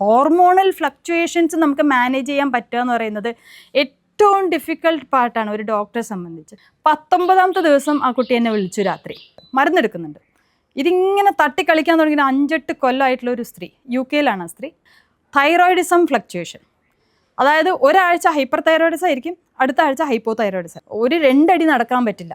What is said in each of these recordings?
Hormonal fluctuations നമുക്ക് manage ചെയ്യാൻ പറ്റുക എന്ന് പറയുന്നത് ഏറ്റവും ഡിഫിക്കൽട്ട് പാർട്ടാണ് ഒരു ഡോക്ടറെ സംബന്ധിച്ച്. പത്തൊമ്പതാമത്തെ ദിവസം ആ കുട്ടി എന്നെ വിളിച്ചു രാത്രി. മരുന്നെടുക്കുന്നുണ്ട്. ഇതിങ്ങനെ തട്ടിക്കളിക്കാൻ തുടങ്ങിയ അഞ്ചെട്ട് കൊല്ലമായിട്ടുള്ള ഒരു സ്ത്രീ യു കെയിലാണ് ആ സ്ത്രീ. തൈറോയിഡിസം ഫ്ലക്ച്വേഷൻ അതായത് ഒരാഴ്ച ഹൈപ്പർ തൈറോയിഡിസം ആയിരിക്കും അടുത്ത ആഴ്ച ഹൈപ്പോ തൈറോയിഡിസം ഒരു രണ്ടടി നടക്കാൻ പറ്റില്ല.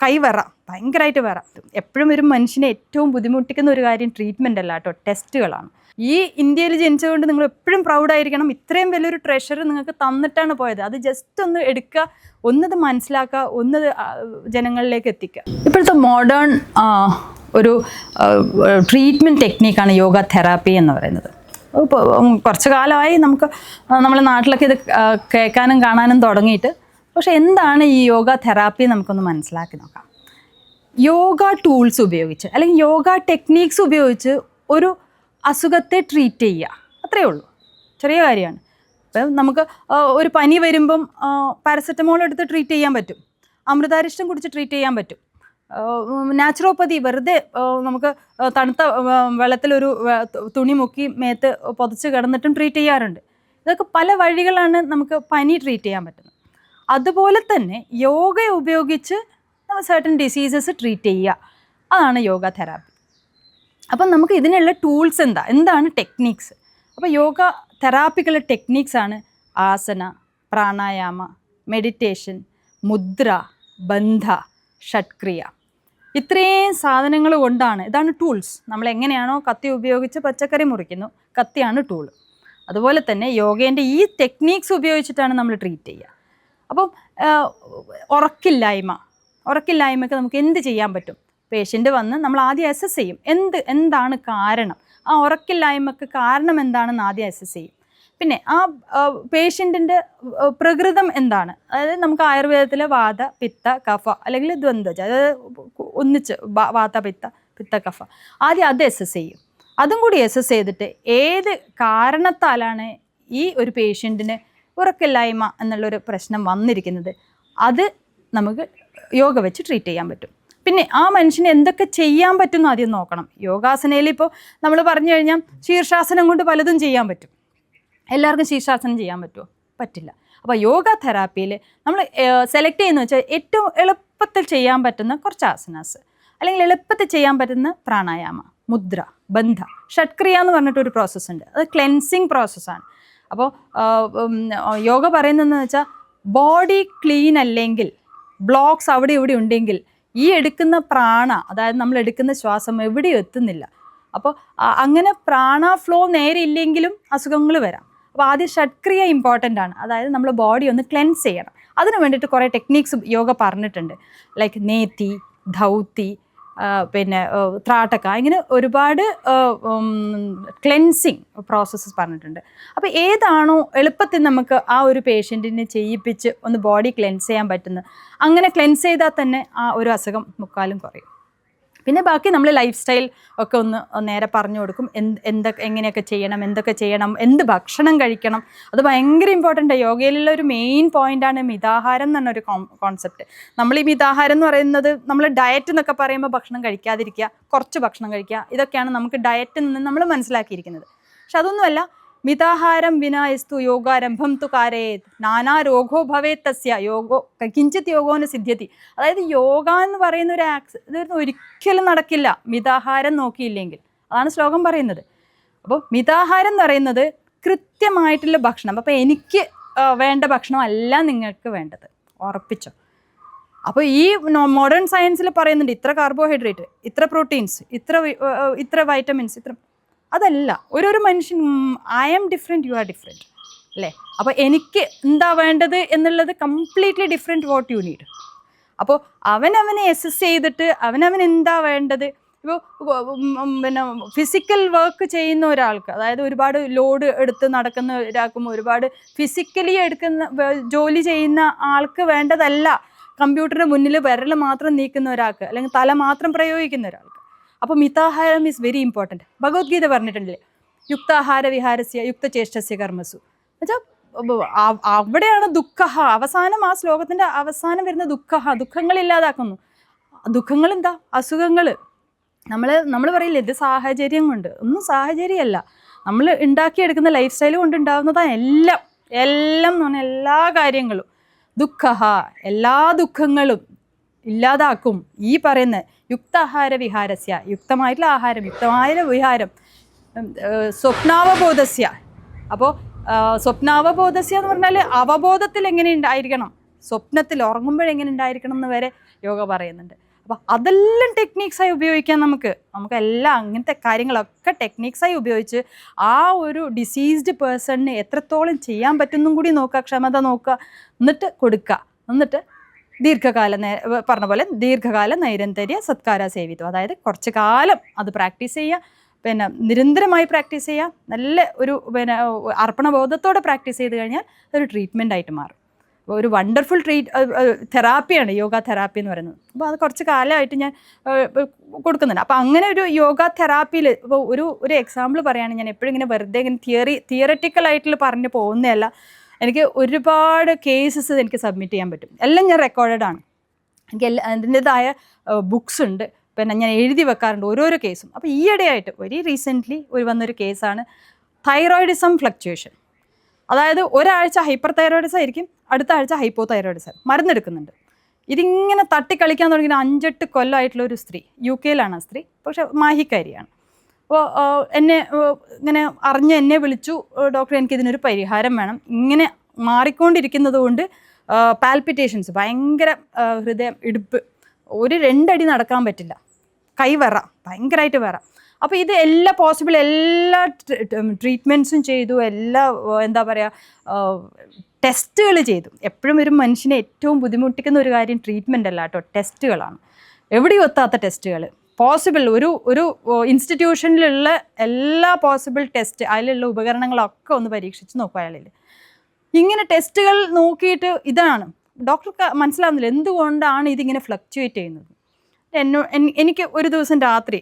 കൈ വിറ ഭയങ്കരമായിട്ട് വിറ. എപ്പോഴും ഒരു മനുഷ്യനെ ഏറ്റവും ബുദ്ധിമുട്ടിക്കുന്ന ഒരു കാര്യം ട്രീറ്റ്മെന്റ് അല്ല കേട്ടോ ടെസ്റ്റുകളാണ് ഈ ഇന്ത്യയിൽ ജനിച്ചതുകൊണ്ട് നിങ്ങൾ എപ്പോഴും പ്രൗഡായിരിക്കണം ഇത്രയും വലിയൊരു ട്രഷർ നിങ്ങൾക്ക് തന്നിട്ടാണ് പോയത്. അത് ജസ്റ്റ് ഒന്ന് എടുക്കുക ഒന്നത് മനസ്സിലാക്കുക ഒന്നത് ജനങ്ങളിലേക്ക് എത്തിക്കുക. ഇപ്പോഴത്തെ മോഡേൺ ഒരു ട്രീറ്റ്മെന്റ് ടെക്നീക്കാണ് യോഗ തെറാപ്പി എന്ന് പറയുന്നത്. ഇപ്പോൾ കുറച്ച് കാലമായി നമുക്ക് നമ്മുടെ നാട്ടിലൊക്കെ ഇത് കേൾക്കാനും കാണാനും തുടങ്ങിയിട്ട്. പക്ഷേ എന്താണ് ഈ യോഗ തെറാപ്പി നമുക്കൊന്ന് മനസ്സിലാക്കി നോക്കാം. യോഗ ടൂൾസ് ഉപയോഗിച്ച് അല്ലെങ്കിൽ യോഗ ടെക്നീക്സ് ഉപയോഗിച്ച് ഒരു അസുഖത്തെ ട്രീറ്റ് ചെയ്യുക. അത്രയേ ഉള്ളൂ. ചെറിയ കാര്യമാണ്. അപ്പം നമുക്ക് ഒരു പനി വരുമ്പം പാരസെറ്റമോൾ എടുത്ത് ട്രീറ്റ് ചെയ്യാൻ പറ്റും. അമൃതാരിഷ്ടം കുടിച്ച് ട്രീറ്റ് ചെയ്യാൻ പറ്റും. നാച്ചുറോപ്പതി വെറുതെ നമുക്ക് തണുത്ത വെള്ളത്തിലൊരു തുണി മുക്കി മേത്ത് പൊതച്ച് കിടന്നിട്ടും ട്രീറ്റ് ചെയ്യാറുണ്ട്. ഇതൊക്കെ പല വഴികളാണ് നമുക്ക് പനി ട്രീറ്റ് ചെയ്യാൻ പറ്റുന്നത്. അതുപോലെ തന്നെ യോഗ ഉപയോഗിച്ച് സർട്ടൻ ഡിസീസസ് ട്രീറ്റ് ചെയ്യുക. അതാണ് യോഗ തെറാപ്പി അപ്പം നമുക്ക് ഇതിനുള്ള ടൂൾസ് എന്താ? എന്താണ് ടെക്നീക്സ്? അപ്പോൾ യോഗ തെറാപ്പിക്കുള്ള ആണ് ആസന പ്രാണായാമ മെഡിറ്റേഷൻ മുദ്ര ബന്ധ ഷട്ക്രിയ ഇത്രയും സാധനങ്ങൾ കൊണ്ടാണ് ഇതാണ് ടൂൾസ്. നമ്മൾ എങ്ങനെയാണോ കത്തി ഉപയോഗിച്ച് പച്ചക്കറി മുറിക്കുന്നു കത്തിയാണ് ടൂൾ. അതുപോലെ തന്നെ യോഗേന്റെ ഈ ടെക്നീക്സ് ഉപയോഗിച്ചിട്ടാണ് നമ്മൾ ട്രീറ്റ് ചെയ്യുക. അപ്പം ഉറക്കില്ലായ്മ. ഉറക്കില്ലായ്മയ്ക്ക് നമുക്ക് എന്ത് ചെയ്യാൻ പറ്റും? പേഷ്യന്റ് വന്ന് നമ്മൾ ആദ്യം അസസ് ചെയ്യും. എന്ത് എന്താണ് കാരണം? ആ ഉറക്കില്ലായ്മക്ക് കാരണം എന്താണെന്ന് ആദ്യം അസസ് ചെയ്യും. പിന്നെ ആ പേഷ്യന്റിന്റെ പ്രകൃതം എന്താണ്? അതായത് നമുക്ക് ആയുർവേദത്തിലെ വാത പിത്ത കഫ അല്ലെങ്കിൽ ദ്വന്ദ്വജ അതായത് ഒന്നിച്ച് വാത പിത്ത പിത്ത കഫ ആദ്യം അത് അസസ് ചെയ്യും. അതും കൂടി അസസ് ചെയ്തിട്ട് ഏത് കാരണത്താലാണ് ഈ ഒരു പേഷ്യന്റിന് ഉറക്കില്ലായ്മ എന്നുള്ളൊരു പ്രശ്നം വന്നിരിക്കുന്നത്? അത് നമുക്ക് യോഗ വെച്ച് ട്രീറ്റ് ചെയ്യാൻ പറ്റും. പിന്നെ ആ മനുഷ്യന് എന്തൊക്കെ ചെയ്യാൻ പറ്റും എന്ന് ആദ്യം നോക്കണം. യോഗാസനയിൽ ഇപ്പോൾ നമ്മൾ പറഞ്ഞു കഴിഞ്ഞാൽ ശീർഷാസനം കൊണ്ട് പലതും ചെയ്യാൻ പറ്റും. എല്ലാവർക്കും ശീർഷാസനം ചെയ്യാൻ പറ്റുമോ പറ്റില്ല. അപ്പോൾ യോഗ തെറാപ്പിയിൽ നമ്മൾ സെലക്ട് ചെയ്യുന്ന വെച്ചാൽ ഏറ്റവും എളുപ്പത്തിൽ ചെയ്യാൻ പറ്റുന്ന കുറച്ച് ആസനാസ്. അല്ലെങ്കിൽ എളുപ്പത്തിൽ ചെയ്യാൻ പറ്റുന്ന പ്രാണായാമ മുദ്ര ബന്ധ ഷട്ക്രിയ എന്ന് പറഞ്ഞിട്ടൊരു പ്രോസസ്സ് ഉണ്ട്. അത് ക്ലെൻസിങ് പ്രോസസ്സാണ് അപ്പോൾ യോഗ പറയുന്നതെന്ന് വെച്ചാൽ ബോഡി ക്ലീൻ അല്ലെങ്കിൽ ബ്ലോക്സ് അവിടെ ഇവിടെ ഉണ്ടെങ്കിൽ ഈ എടുക്കുന്ന പ്രാണ അതായത് നമ്മൾ എടുക്കുന്ന ശ്വാസം എവിടെയും എത്തുന്നില്ല. അപ്പോൾ അങ്ങനെ പ്രാണ ഫ്ലോ നേരെ ഇല്ലെങ്കിലും അസുഖങ്ങൾ വരാം. അപ്പോൾ ആദ്യം ഷഡ്ക്രിയ ഇമ്പോർട്ടന്റ് ആണ്. അതായത് നമ്മൾ ബോഡി ഒന്ന് ക്ലെൻസ് ചെയ്യണം. അതിന് വേണ്ടിയിട്ട് കുറേ ടെക്നീക്സ് യോഗ പറഞ്ഞിട്ടുണ്ട്. ലൈക്ക് നേത്തി ധൗത്തി പിന്നെ ത്രാട്ടക്ക. ഇങ്ങനെ ഒരുപാട് ക്ലെൻസിങ് പ്രോസസ്സസ് പറഞ്ഞിട്ടുണ്ട്. അപ്പോൾ ഏതാണോ എളുപ്പത്തിൽ നമുക്ക് ആ ഒരു പേഷ്യന്റിനെ ചെയ്യിപ്പിച്ച് ഒന്ന് ബോഡി ക്ലെൻസ് ചെയ്യാൻ പറ്റുന്നത്. അങ്ങനെ ക്ലെൻസ് ചെയ്താൽ തന്നെ ആ ഒരു അസുഖം മുക്കാലും കുറയും. പിന്നെ ബാക്കി നമ്മൾ ലൈഫ് സ്റ്റൈൽ ഒക്കെ ഒന്ന് നേരെ പറഞ്ഞു കൊടുക്കും. എന്ത് എന്തൊക്കെ എങ്ങനെയൊക്കെ ചെയ്യണം എന്തൊക്കെ ചെയ്യണം എന്ത് ഭക്ഷണം കഴിക്കണം. അത് ഭയങ്കര ഇമ്പോർട്ടന്റ് യോഗയിലുള്ള ഒരു മെയിൻ പോയിന്റാണ് മിതാഹാരം എന്ന് പറഞ്ഞൊരു കോൺസെപ്റ്റ് നമ്മൾ ഈ മിതാഹാരം എന്ന് പറയുന്നത് നമ്മൾ ഡയറ്റ് എന്നൊക്കെ പറയുമ്പോൾ ഭക്ഷണം കഴിക്കാതിരിക്കുക കുറച്ച് ഭക്ഷണം കഴിക്കുക. ഇതൊക്കെയാണ് നമുക്ക് ഡയറ്റിൽ നിന്ന് നമ്മൾ മനസ്സിലാക്കിയിരിക്കുന്നത്. പക്ഷെ അതൊന്നുമല്ല. മിതാഹാരം വിനായസ്തു യോഗാരംഭം തു കാരയേത്. നാനാ രോഗോ ഭവേ തസ്യ. യോഗോ കിഞ്ചിത് യോഗോന് സിദ്ധ്യതി. അതായത് യോഗ എന്ന് പറയുന്ന ഒരു ആക്സ് ഒരിക്കലും നടക്കില്ല. മിതാഹാരം നോക്കിയില്ലെങ്കിൽ. അതാണ് ശ്ലോകം പറയുന്നത്. അപ്പോൾ മിതാഹാരം എന്ന് പറയുന്നത് കൃത്യമായിട്ടുള്ള ഭക്ഷണം. അപ്പോൾ എനിക്ക് വേണ്ട ഭക്ഷണം അല്ല നിങ്ങൾക്ക് വേണ്ടത്. ഉറപ്പിച്ചോ. അപ്പോൾ ഈ മോഡേൺ സയൻസിൽ പറയുന്നുണ്ട് ഇത്ര കാർബോഹൈഡ്രേറ്റ് ഇത്ര പ്രോട്ടീൻസ് ഇത്ര ഇത്ര വൈറ്റമിൻസ് ഇത്ര അതല്ല ഓരോരോ മനുഷ്യൻ I am different you are different അല്ലേ? അപ്പോൾ എനിക്ക് എന്താ വേണ്ടത് എന്നുള്ളത് completely different what you need അപ്പോൾ അവനവനെ എസസ് ചെയ്തിട്ട് അവനവൻ എന്താ വേണ്ടത്? ഇപ്പോൾ പിന്നെ ഫിസിക്കൽ വർക്ക് ചെയ്യുന്ന ഒരാൾക്ക് അതായത് ഒരുപാട് ലോഡ് എടുത്ത് നടക്കുന്ന ഒരാൾക്കും ഒരുപാട് ഫിസിക്കലി എടുക്കുന്ന ജോലി ചെയ്യുന്ന ആൾക്ക് വേണ്ടതല്ല. കമ്പ്യൂട്ടറിന് മുന്നിൽ വിരൽ മാത്രം നീക്കുന്ന ഒരാൾക്ക് അല്ലെങ്കിൽ തല മാത്രം പ്രയോഗിക്കുന്ന ഒരാൾക്ക്. അപ്പോൾ മിതാഹാരം ഈസ് വെരി ഇമ്പോർട്ടന്റ് ഭഗവത്ഗീത പറഞ്ഞിട്ടുണ്ടല്ലേ? യുക്താഹാര വിഹാരസ്യ യുക്തചേഷ്ടസ്യ കർമ്മസു. എന്നുവെച്ചാൽ അവിടെയാണ് ദുഃഖ അവസാനം ആ ശ്ലോകത്തിന്റെ അവസാനം വരുന്ന ദുഃഖ ദുഃഖങ്ങൾ ഇല്ലാതാക്കുന്നു. ദുഃഖങ്ങൾ എന്താ? അസുഖങ്ങൾ നമ്മൾ നമ്മൾ പറയില്ലേ ഇത് സാഹചര്യം കൊണ്ട്. ഒന്നും സാഹചര്യമല്ല. നമ്മൾ ഉണ്ടാക്കിയെടുക്കുന്ന ലൈഫ് സ്റ്റൈൽ കൊണ്ട് ഉണ്ടാകുന്നതാണ് എല്ലാം. എല്ലാം എന്ന് പറഞ്ഞാൽ എല്ലാ കാര്യങ്ങളും. ദുഃഖഹ എല്ലാ ദുഃഖങ്ങളും. ഇല്ലാതാക്കും. ഈ പറയുന്ന യുക്താഹാര വിഹാരസ്യ യുക്തമായിട്ടുള്ള ആഹാരം യുക്തമായ വിഹാരം സ്വപ്നാവബോധസ്യ. അപ്പോൾ സ്വപ്നാവബോധസ്യ എന്ന് പറഞ്ഞാൽ അവബോധത്തിൽ എങ്ങനെ ഉണ്ടായിരിക്കണം? സ്വപ്നത്തിൽ ഉറങ്ങുമ്പോഴെങ്ങനെ ഉണ്ടായിരിക്കണം എന്ന് വരെ യോഗ പറയുന്നുണ്ട്. അപ്പോൾ അതെല്ലാം ടെക്നീക്സായി ഉപയോഗിക്കാം നമുക്ക്. നമുക്ക് എല്ലാം അങ്ങനത്തെ കാര്യങ്ങളൊക്കെ ടെക്നീക്സായി ഉപയോഗിച്ച് ആ ഒരു ഡിസീസ്ഡ് പേഴ്സണിന് എത്രത്തോളം ചെയ്യാൻ പറ്റുന്നും കൂടി നോക്കുക ക്ഷമത നോക്കുക എന്നിട്ട് കൊടുക്കുക. എന്നിട്ട് ദീർഘകാല പറഞ്ഞ പോലെ ദീർഘകാല നൈരന്തര്യ സത്കാര സേവിത്വം. അതായത് കുറച്ച് കാലം അത് പ്രാക്ടീസ് ചെയ്യുക പിന്നെ നിരന്തരമായി പ്രാക്ടീസ് ചെയ്യുക നല്ല ഒരു പിന്നെ അർപ്പണബോധത്തോടെ പ്രാക്ടീസ് ചെയ്ത് കഴിഞ്ഞാൽ അതൊരു ട്രീറ്റ്മെന്റ് ആയിട്ട് മാറും. ഒരു വണ്ടർഫുൾ ട്രീറ്റ് തെറാപ്പിയാണ് യോഗ തെറാപ്പി എന്ന് പറയുന്നത്. അപ്പോൾ അത് കുറച്ച് കാലമായിട്ട് ഞാൻ കൊടുക്കുന്നുണ്ട്. അപ്പോൾ അങ്ങനെ ഒരു യോഗ തെറാപ്പിയിൽ ഇപ്പോൾ ഒരു ഒരു എക്സാമ്പിൾ പറയുകയാണെങ്കിൽ ഞാൻ എപ്പോഴും ഇങ്ങനെ വെറുതെ ഇങ്ങനെ തിയറി തിയററ്റിക്കലായിട്ടുള്ള പറഞ്ഞ് പോകുന്നതല്ല. എനിക്ക് ഒരുപാട് കേസസ് എനിക്ക് സബ്മിറ്റ് ചെയ്യാൻ പറ്റും. എല്ലാം ഞാൻ റെക്കോർഡഡ് ആണ്. എനിക്ക് എല്ലാ അതിന്റെതായ ബുക്സ് ഉണ്ട്. പിന്നെ ഞാൻ എഴുതി വെക്കാറുണ്ട് ഓരോരോ കേസും അപ്പോൾ ഈയിടെയായിട്ട് വെരി റീസെന്റ്ലി ഒരു വന്നൊരു കേസാണ് തൈറോയിഡിസം ഫ്ലക്ച്വേഷൻ അതായത് ഒരാഴ്ച ഹൈപ്പർ തൈറോയിഡിസം ആയിരിക്കും അടുത്ത ആഴ്ച ഹൈപ്പോ തൈറോയിഡിസം മരുന്നെടുക്കുന്നുണ്ട്. ഇതിങ്ങനെ തട്ടിക്കളിക്കാൻ തുടങ്ങിയ അഞ്ചെട്ട് കൊല്ലമായിട്ടുള്ള ഒരു സ്ത്രീ യു കെയിലാണ് ആ സ്ത്രീ. പക്ഷെ മാഹിക്കാരിയാണ്. അപ്പോൾ എന്നെ ഇങ്ങനെ അറിഞ്ഞ് എന്നെ വിളിച്ചു ഡോക്ടർ എനിക്ക് ഇതിനൊരു പരിഹാരം വേണം. ഇങ്ങനെ മാറിക്കൊണ്ടിരിക്കുന്നത് കൊണ്ട് പാൽപിറ്റേഷൻസ് ഭയങ്കര ഹൃദയം ഇടുപ്പ്. ഒരു രണ്ടടി നടക്കാൻ പറ്റില്ല. കൈ വറ ഭയങ്കരമായിട്ട് വറ. അപ്പോൾ ഇത് എല്ലാ പോസിബിൾ എല്ലാ ട്രീറ്റ്മെന്റ്സും ചെയ്തു എല്ലാ എന്താ പറയുക ടെസ്റ്റുകൾ ചെയ്തു. എപ്പോഴും ഒരു മനുഷ്യനെ ഏറ്റവും ബുദ്ധിമുട്ടിക്കുന്ന ഒരു കാര്യം ട്രീറ്റ്മെന്റ് അല്ല കേട്ടോ ടെസ്റ്റുകളാണ് എവിടെയും എത്താത്ത ടെസ്റ്റുകൾ പോസിബിൾ ഒരു ഒരു ഇൻസ്റ്റിറ്റ്യൂഷനിലുള്ള എല്ലാ പോസിബിൾ ടെസ്റ്റ് അതിലുള്ള ഉപകരണങ്ങളൊക്കെ ഒന്ന് പരീക്ഷിച്ച് നോക്കുക അയാളിൽ. ഇങ്ങനെ ടെസ്റ്റുകൾ നോക്കിയിട്ട് ഇതാണ്. ഡോക്ടർക്ക് മനസ്സിലാവുന്നില്ല എന്തുകൊണ്ടാണ് ഇതിങ്ങനെ ഫ്ലക്ച്വേറ്റ് ചെയ്യുന്നത്. എന്നോ എനിക്ക് ഒരു ദിവസം രാത്രി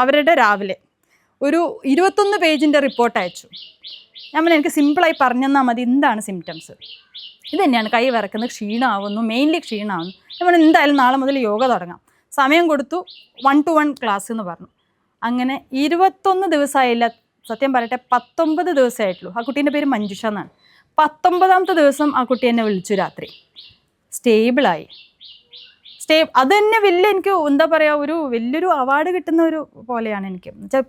അവരുടെ രാവിലെ ഒരു ഇരുപത്തൊന്ന് പേജിന്റെ റിപ്പോർട്ട് അയച്ചു. ഞാൻ എനിക്ക് സിമ്പിളായി പറഞ്ഞെന്നാൽ മതി എന്താണ് സിംറ്റംസ് ഇത് തന്നെയാണ് കൈ വരക്കുന്നത് ക്ഷീണമാവുന്നു മെയിൻലി ക്ഷീണമാവുന്നു. ഞാൻ എന്തായാലും നാളെ മുതൽ യോഗ തുടങ്ങാം. സമയം കൊടുത്തു വൺ ടു വൺ ക്ലാസ് എന്ന് പറഞ്ഞു. അങ്ങനെ ഇരുപത്തൊന്ന് ദിവസമായില്ല. സത്യം പറയട്ടെ പത്തൊമ്പത് ദിവസമായിട്ടുള്ളൂ. ആ കുട്ടീന്റെ പേര് മഞ്ജുഷ എന്നാണ്. പത്തൊമ്പതാമത്തെ ദിവസം ആ കുട്ടി എന്നെ വിളിച്ചു രാത്രി. സ്റ്റേബിളായി സ്റ്റേ അത് തന്നെ വലിയ എനിക്ക് എന്താ പറയുക ഒരു വലിയൊരു അവാർഡ് കിട്ടുന്ന ഒരു പോലെയാണ് എനിക്ക്. എന്നുവെച്ചാൽ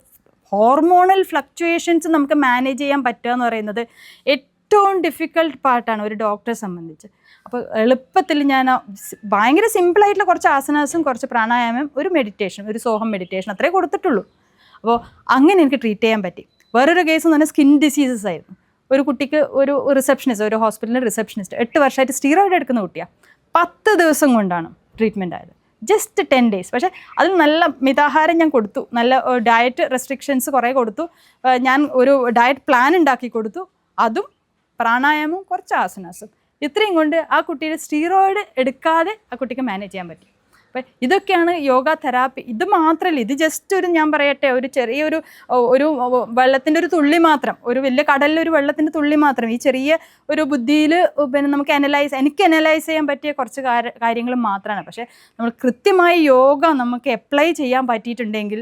ഹോർമോണൽ ഫ്ലക്ച്വേഷൻസ് നമുക്ക് മാനേജ് ചെയ്യാൻ പറ്റുക എന്ന് പറയുന്നത് ഏറ്റവും ഡിഫിക്കൽട്ട് പാർട്ടാണ് ഒരു ഡോക്ടറെ സംബന്ധിച്ച്. അപ്പോൾ എളുപ്പത്തിൽ ഞാൻ ഭയങ്കര സിമ്പിളായിട്ടുള്ള കുറച്ച് ആസനാസും കുറച്ച് പ്രാണായാമം ഒരു മെഡിറ്റേഷൻ ഒരു സോഹം മെഡിറ്റേഷൻ അത്രേ കൊടുത്തിട്ടുള്ളൂ. അപ്പോൾ അങ്ങനെ എനിക്ക് ട്രീറ്റ് ചെയ്യാൻ പറ്റി. വേറൊരു കേസ് എന്ന് പറഞ്ഞാൽ സ്കിൻ ഡിസീസസ് ആയിരുന്നു. ഒരു കുട്ടിക്ക് ഒരു റിസപ്ഷനിസ്റ്റ് ഒരു ഹോസ്പിറ്റലിന്റെ റിസപ്ഷനിസ്റ്റ് എട്ട് വർഷമായിട്ട് സ്റ്റീറോയിഡ് എടുക്കുന്ന കുട്ടിയാണ് പത്ത് ദിവസം കൊണ്ടാണ് ട്രീറ്റ്മെന്റ് ആയത്. ജസ്റ്റ് ടെൻ ഡേയ്സ് പക്ഷേ അതിൽ നല്ല മിതാഹാരം ഞാൻ കൊടുത്തു. നല്ല ഡയറ്റ് റെസ്ട്രിക്ഷൻസ് കുറേ കൊടുത്തു. ഞാൻ ഒരു ഡയറ്റ് പ്ലാൻ ഉണ്ടാക്കി കൊടുത്തു. അതും പ്രാണായാമവും കുറച്ച് ആസനാസും. ഇത്രയും കൊണ്ട് ആ കുട്ടിയുടെ സ്റ്റീറോയിഡ് എടുക്കാതെ ആ കുട്ടിക്ക് മാനേജ് ചെയ്യാൻ പറ്റും. അപ്പം ഇതൊക്കെയാണ് യോഗ തെറാപ്പി ഇത് മാത്രമല്ല ഇത് ജസ്റ്റ് ഒരു ഞാൻ പറയട്ടെ ഒരു ചെറിയൊരു ഒരു വെള്ളത്തിന്റെ ഒരു തുള്ളി മാത്രം ഒരു വലിയ കടലിൽ ഒരു വെള്ളത്തിന്റെ തുള്ളി മാത്രം ഈ ചെറിയ ഒരു ബുദ്ധിയിൽ പിന്നെ നമുക്ക് അനലൈസ് എനിക്ക് അനലൈസ് ചെയ്യാൻ പറ്റിയ കുറച്ച് കാര്യങ്ങൾ മാത്രമാണ്. പക്ഷേ നമ്മൾ കൃത്യമായി യോഗ നമുക്ക് അപ്ലൈ ചെയ്യാൻ പറ്റിയിട്ടുണ്ടെങ്കിൽ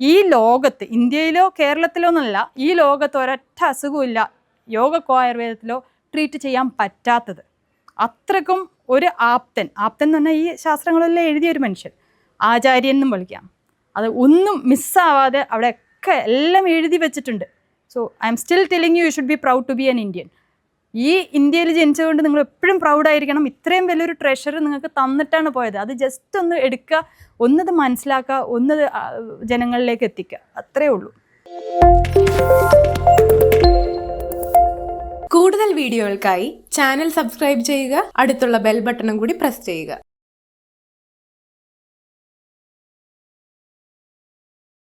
ഈ ലോകത്ത് ഇന്ത്യയിലോ കേരളത്തിലോ എന്നല്ല ഈ ലോകത്ത് ഒരൊറ്റ അസുഖമില്ല യോഗക്കോ ആയുർവേദത്തിലോ ട്രീറ്റ് ചെയ്യാൻ പറ്റാത്തത്. അത്രക്കും ഒരു ആപ്തൻ. ആപ്തൻ എന്ന് പറഞ്ഞാൽ ഈ ശാസ്ത്രങ്ങളെല്ലാം എഴുതിയ ഒരു മനുഷ്യൻ. ആചാര്യൻ എന്നും വിളിക്കാം. അത് ഒന്നും മിസ്സാവാതെ അവിടെയൊക്കെ എല്ലാം എഴുതി വെച്ചിട്ടുണ്ട്. So I'm still telling you you should be proud to be an Indian ഈ ഇന്ത്യയിൽ ജനിച്ചതുകൊണ്ട് നിങ്ങൾ എപ്പോഴും പ്രൗഡായിരിക്കണം ഇത്രയും വലിയൊരു ട്രഷർ നിങ്ങൾക്ക് തന്നിട്ടാണ് പോയത്. അത് ജസ്റ്റ് ഒന്ന് എടുക്കുക ഒന്നത് മനസ്സിലാക്കുക ഒന്നത് ജനങ്ങളിലേക്ക് എത്തിക്കുക. അത്രേ ഉള്ളൂ. കൂടുതൽ വീഡിയോകൾക്കായി ചാനൽ സബ്സ്ക്രൈബ് ചെയ്യുക അടുത്തുള്ള ബെൽ ബട്ടണും കൂടി പ്രസ് ചെയ്യുക.